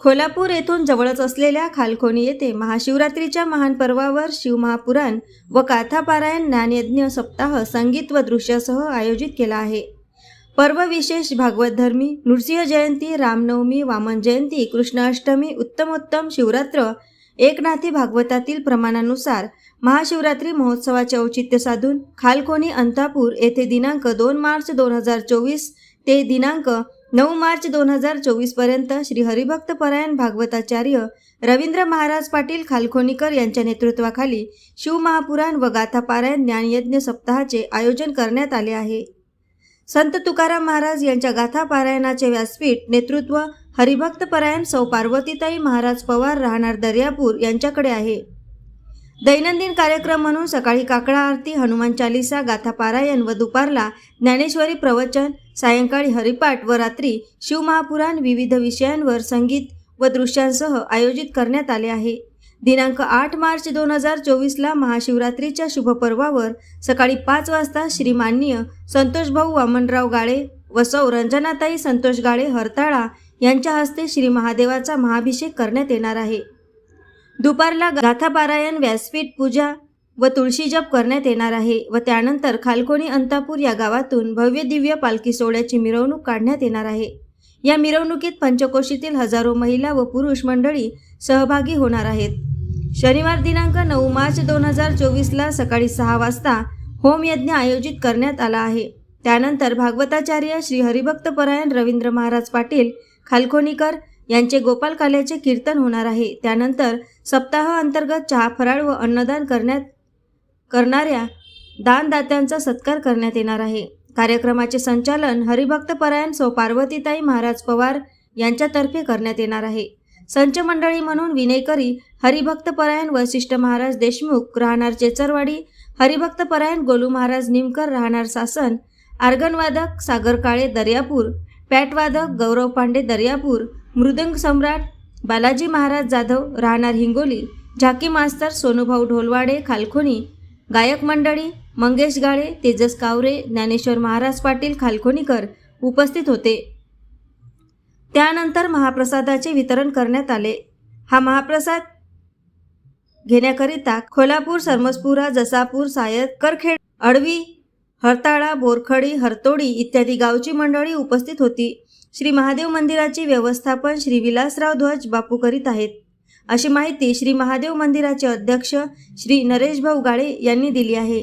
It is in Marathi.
खोलापूर येथून जवळच असलेल्या खालखोनी येथे महाशिवरात्रीच्या महान पर्वावर शिवमहापुराण व काथापारायण ज्ञानयज्ञ सप्ताह संगीत व दृश्यासह आयोजित केला आहे. पर्व विशेष भागवतधर्मी नृसिंह जयंती रामनवमी वामन जयंती कृष्णाष्टमी उत्तमोत्तम शिवरात्र एकनाथी भागवतातील प्रमाणानुसार महाशिवरात्री महोत्सवाचे औचित्य साधून खालकोनी अंतापूर येथे दिनांक दोन मार्च दोन हजार चोवीस ते दिनांक नऊ मार्च दोन हजार चोवीसपर्यंत श्री हरिभक्त परायण भागवताचार्य रवींद्र महाराज पाटील खालखोनीकर यांच्या नेतृत्वाखाली शिवमहापुराण व गाथापारायण ज्ञानयज्ञ सप्ताहाचे आयोजन करण्यात आले आहे. संत तुकाराम महाराज यांच्या गाथा पारायणाचे व्यासपीठ नेतृत्व हरिभक्त परायण सौ पार्वतीताई महाराज पवार राहणार दर्यापूर यांच्याकडे आहे. दैनंदिन कार्यक्रम म्हणून सकाळी काकडा आरती हनुमान चालिसा गाथा पारायण व दुपारला ज्ञानेश्वरी प्रवचन सायंकाळी हरिपाठ व रात्री शिवमहापुराण विविध विषयांवर संगीत व दृश्यांसह आयोजित करण्यात आले आहे. दिनांक आठ मार्च दोन हजार चोवीसला महाशिवरात्रीच्या शुभपर्वावर सकाळी पाच वाजता श्रीमान्य संतोषभाऊ वामनराव गाळे व सौ रंजनाताई संतोष गाळे हरताळा यांच्या हस्ते श्री महादेवाचा महाभिषेक करण्यात येणार आहे. दुपारला गाथापारायण व्यासपीठ पूजा व तुळशी जप करण्यात येणार आहे व त्यानंतर खालकोणी अंतापूर या गावातून भव्य दिव्य पालखी सोहळ्याची मिरवणूक काढण्यात येणार आहे. या मिरवणुकीत पंचकोशीतील हजारो महिला व पुरुष मंडळी सहभागी होणार आहेत. शनिवार दिनांक नऊ मार्च दोन हजार चोवीसला सकाळी सहा वाजता होमयज्ञ आयोजित करण्यात आला आहे. त्यानंतर भागवताचार्य श्री हरिभक्त परायण रवींद्र महाराज पाटील खालकोणीकर यांचे गोपाल काल्याचे कीर्तन होणार आहे. त्यानंतर सप्ताह अंतर्गत चहा फराळ व अन्नदान करण्यात करणाऱ्या दानदात्यांचा सत्कार करण्यात येणार आहे. कार्यक्रमाचे संचालन हरिभक्त परायण सौ पार्वतीताई महाराज पवार यांच्यातर्फे करण्यात येणार आहे. संच मंडळी म्हणून विनयकरी हरिभक्त परायण वशिष्ठ महाराज देशमुख राहणार चेचरवाडी हरिभक्त परायण गोलू महाराज निमकर राहणार सासन आर्गनवादक सागर काळे दर्यापूर पॅटवादक गौरव पांडे दर्यापूर मृदंग सम्राट बालाजी महाराज जाधव राहणार हिंगोली झाकी मास्तर सोनूभाऊ ढोलवाडे खालखोनी गायक मंडळी मंगेश गाळे तेजस कावरे ज्ञानेश्वर महाराज पाटील खालखोनीकर उपस्थित होते. त्यानंतर महाप्रसादाचे वितरण करण्यात आले. हा महाप्रसाद घेण्याकरिता कोल्हापूर सरमसपुरा जसापूर सायद करखेड अडवी हरताळा बोरखडी हरतोडी इत्यादी गावची मंडळी उपस्थित होती. श्री महादेव मंदिराचे व्यवस्थापन श्री विलासराव ध्वज बापू करीत आहेत. अशी माहिती श्री महादेव मंदिराचे अध्यक्ष श्री नरेश भाऊ गाळे यांनी दिली आहे.